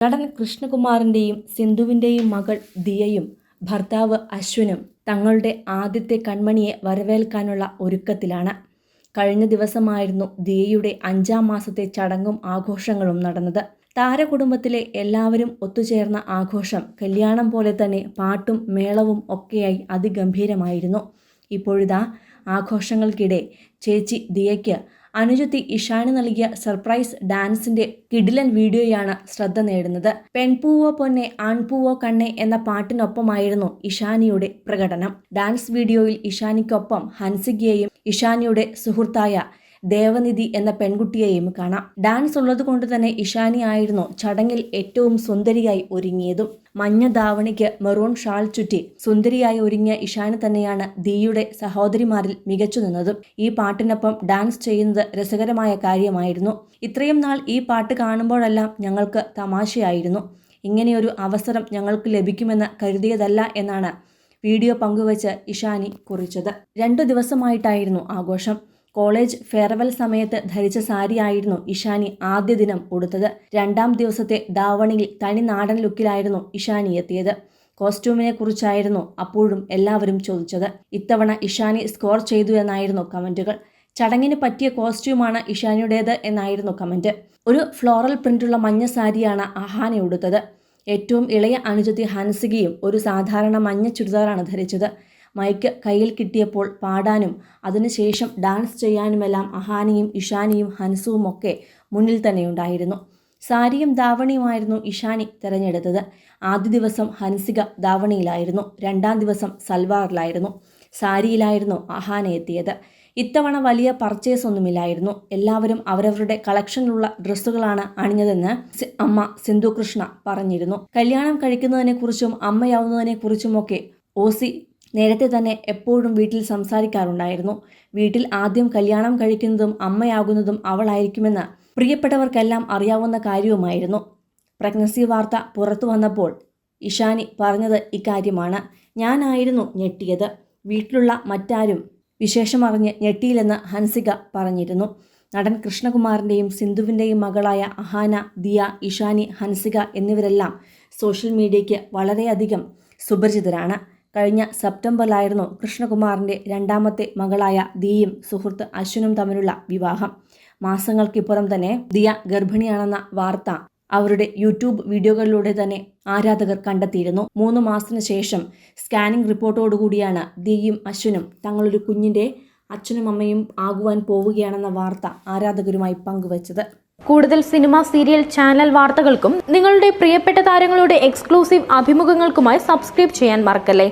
നടൻ കൃഷ്ണകുമാറിന്റെയും സിന്ധുവിന്റെയും മകൾ ദിയയും ഭർത്താവ് അശ്വിനും തങ്ങളുടെ ആദ്യത്തെ കൺമണിയെ വരവേൽക്കാനുള്ള ഒരുക്കത്തിലാണ്. കഴിഞ്ഞ ദിവസമായിരുന്നു ദിയയുടെ അഞ്ചാം മാസത്തെ ചടങ്ങും ആഘോഷങ്ങളും നടന്നത്. താരകുടുംബത്തിലെ എല്ലാവരും ഒത്തുചേർന്ന ആഘോഷം കല്യാണം പോലെ തന്നെ പാട്ടും മേളവും ഒക്കെയായി അതിഗംഭീരമായിരുന്നു. ഇപ്പോഴിതാ ആഘോഷങ്ങൾക്കിടെ ചേച്ചി ദിയയ്ക്ക് അനുജത്തി ഇഷാന് നൽകിയ സർപ്രൈസ് ഡാൻസിന്റെ കിടിലൻ വീഡിയോയാണ് ശ്രദ്ധ നേടുന്നത്. പെൺപൂവോ പൊന്നെ ആൺപൂവോ കണ്ണെ എന്ന പാട്ടിനൊപ്പമായിരുന്നു ഇഷാനിയുടെ പ്രകടനം. ഡാൻസ് വീഡിയോയിൽ ഇഷാനിക്കൊപ്പം ഹൻസികയെയും ഇഷാനിയുടെ സുഹൃത്തായ ദേവനിധി എന്ന പെൺകുട്ടിയെയും കാണാം. ഡാൻസ് ഉള്ളതുകൊണ്ട് തന്നെ ഇഷാനി ആയിരുന്നു ചടങ്ങിൽ ഏറ്റവും സുന്ദരിയായി ഒരുങ്ങിയതും. മഞ്ഞ ധാവണിക്ക് മെറൂൺ ഷാൾ ചുറ്റി സുന്ദരിയായി ഒരുങ്ങിയ ഇഷാനി തന്നെയാണ് ദിയുടെ സഹോദരിമാരിൽ മികച്ചു നിന്നതും. ഈ പാട്ടിനൊപ്പം ഡാൻസ് ചെയ്യുന്നത് രസകരമായ കാര്യമായിരുന്നു. ഇത്രയും നാൾ ഈ പാട്ട് കാണുമ്പോഴെല്ലാം ഞങ്ങൾക്ക് തമാശയായിരുന്നു. ഇങ്ങനെയൊരു അവസരം ഞങ്ങൾക്ക് ലഭിക്കുമെന്ന് കരുതിയതല്ല എന്നാണ് വീഡിയോ പങ്കുവച്ച് ഇഷാനി കുറിച്ചത്. രണ്ടു ദിവസമായിട്ടായിരുന്നു ആഘോഷം. കോളേജ് ഫെയർവെൽ സമയത്ത് ധരിച്ച സാരിയായിരുന്നു ഇഷാനി ആദ്യ ദിനം ഉടുത്തത്. രണ്ടാം ദിവസത്തെ ദാവണിയിൽ തനി നാടൻ ലുക്കിലായിരുന്നു ഇഷാനി എത്തിയത്. കോസ്റ്റ്യൂമിനെ കുറിച്ചായിരുന്നു അപ്പോഴും എല്ലാവരും ചോദിച്ചത്. ഇത്തവണ ഇഷാനി സ്കോർ ചെയ്തു എന്നായിരുന്നു കമന്റുകൾ. ചടങ്ങിന് പറ്റിയ കോസ്റ്റ്യൂമാണ് ഇഷാനിയുടേത് എന്നായിരുന്നു കമന്റ്. ഒരു ഫ്ലോറൽ പ്രിന്റുള്ള മഞ്ഞ സാരിയാണ് അഹാന ഉടുത്തത്. ഏറ്റവും ഇളയ അനുജത്തി ഹൻസികയും ഒരു സാധാരണ മഞ്ഞ ചുരിദാറാണ് ധരിച്ചത്. മൈക്ക് കയ്യിൽ കിട്ടിയപ്പോൾ പാടാനും അതിനുശേഷം ഡാൻസ് ചെയ്യാനുമെല്ലാം അഹാനിയും ഇഷാനിയും ഹൻസുവും ഒക്കെ മുന്നിൽ തന്നെയുണ്ടായിരുന്നു സാരിയും ധാവണിയുമായിരുന്നു ഇഷാനി തിരഞ്ഞെടുത്തത്. ആദ്യ ദിവസം ഹൻസിക ധാവണിയിലായിരുന്നു രണ്ടാം ദിവസം സൽവാറിലായിരുന്നു സാരിയിലായിരുന്നു അഹാന എത്തിയത്. ഇത്തവണ വലിയ പർച്ചേസ് ഒന്നുമില്ലായിരുന്നു. എല്ലാവരും അവരവരുടെ കളക്ഷനിലുള്ള ഡ്രസ്സുകളാണ് അണിഞ്ഞതെന്ന് അമ്മ സിന്ധു പറഞ്ഞിരുന്നു. കല്യാണം കഴിക്കുന്നതിനെക്കുറിച്ചും അമ്മയാവുന്നതിനെക്കുറിച്ചുമൊക്കെ ഓസി നേരത്തെ തന്നെ എപ്പോഴും വീട്ടിൽ സംസാരിക്കാറുണ്ടായിരുന്നു. വീട്ടിൽ ആദ്യം കല്യാണം കഴിക്കുന്നതും അമ്മയാകുന്നതും അവളായിരിക്കുമെന്ന് പ്രിയപ്പെട്ടവർക്കെല്ലാം അറിയാവുന്ന കാര്യവുമായിരുന്നു. പ്രഗ്നൻസി വാർത്ത പുറത്തു വന്നപ്പോൾ ഇഷാനി പറഞ്ഞത് ഇക്കാര്യമാണ്. ഞാനായിരുന്നു ഞെട്ടിയത്. വീട്ടിലുള്ള മറ്റാരും വിശേഷമറിഞ്ഞ് ഞെട്ടിയില്ലെന്ന് ഹൻസിക പറഞ്ഞിരുന്നു. നടൻ കൃഷ്ണകുമാറിന്റെയും സിന്ധുവിന്റെയും മകളായ അഹാന ദിയ ഇഷാനി ഹൻസിക എന്നിവരെല്ലാം സോഷ്യൽ മീഡിയയ്ക്ക് വളരെയധികം സുപരിചിതരാണ്. കഴിഞ്ഞ സെപ്റ്റംബറിലായിരുന്നു കൃഷ്ണകുമാറിന്റെ രണ്ടാമത്തെ മകളായ ദിയയും സുഹൃത്ത് അശ്വിനും തമ്മിലുള്ള വിവാഹം. മാസങ്ങൾക്കിപ്പുറം തന്നെ ദിയ ഗർഭിണിയാണെന്ന വാർത്ത അവരുടെ യൂട്യൂബ് വീഡിയോകളിലൂടെ തന്നെ ആരാധകർ കണ്ടെത്തിയിരുന്നു. മൂന്ന് മാസത്തിനു ശേഷം സ്കാനിംഗ് റിപ്പോർട്ടോടുകൂടിയാണ് ദിയയും അശ്വിനും തങ്ങളൊരു കുഞ്ഞിന്റെ അച്ഛനും അമ്മയും ആകുവാൻ പോവുകയാണെന്ന വാർത്ത ആരാധകരുമായി പങ്കുവച്ചത്. കൂടുതൽ സിനിമ സീരിയൽ ചാനൽ വാർത്തകൾക്കും നിങ്ങളുടെ പ്രിയപ്പെട്ട താരങ്ങളുടെ എക്സ്ക്ലൂസീവ് അഭിമുഖങ്ങൾക്കുമായി സബ്സ്ക്രൈബ് ചെയ്യാൻ മറക്കല്ലേ?